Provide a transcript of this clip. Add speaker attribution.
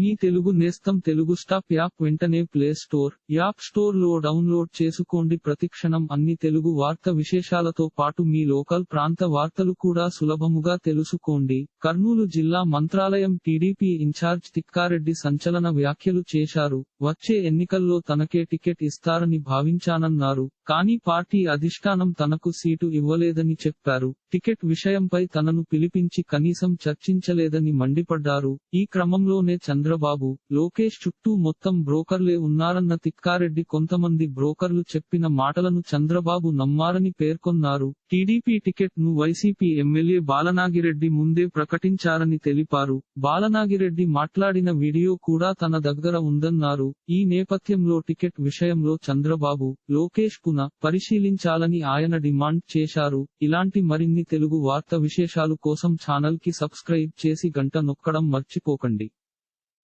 Speaker 1: మీ తెలుగు నేస్తం Telugu stop app వెంటనే play store app స్టోర్లో డౌన్లోడ్ చేసుకోండి. ప్రతిక్షణం అన్ని తెలుగు వార్త విశేషాలతో పాటు మీ లోకల్ ప్రాంత వార్తలు కూడా సులభముగా తెలుసుకోండి. కర్నూలు జిల్లా మంత్రాలయం టీడీపీ ఇన్ఛార్జ్ తిక్కారెడ్డి సంచలన వ్యాఖ్యలు చేశారు. వచ్చే ఎన్నికల్లో తనకే టికెట్ ఇస్తారని భావించానన్నారు. కానీ పార్టీ అధిష్టానం తనకు సీటు ఇవ్వలేదని చెప్పారు. టికెట్ విషయంపై తనను పిలిపించి కనీసం చర్చించలేదని మండిపడ్డారు. ఈ క్రమంలోనే చంద్ర చంద్రబాబు లోకేష్ చుట్టూ మొత్తం బ్రోకర్లే ఉన్నారన్న తిక్కారెడ్డి కొంతమంది బ్రోకర్లు చెప్పిన మాటలను చంద్రబాబు నమ్మారని పేర్కొన్నారు. టీడీపీ టికెట్ను వైసీపీ ఎమ్మెల్యే బాలనాగిరెడ్డి ముందే ప్రకటించారని తెలిపారు. బాలనాగిరెడ్డి మాట్లాడిన వీడియో కూడా తన దగ్గర ఉందన్నారు. ఈ నేపథ్యంలో టికెట్ విషయంలో చంద్రబాబు లోకేష్ పున పరిశీలించాలని ఆయన డిమాండ్ చేశారు. ఇలాంటి మరిన్ని తెలుగు వార్త విశేషాలు కోసం ఛానల్కి సబ్స్క్రైబ్ చేసి గంట నొక్కడం మర్చిపోకండి.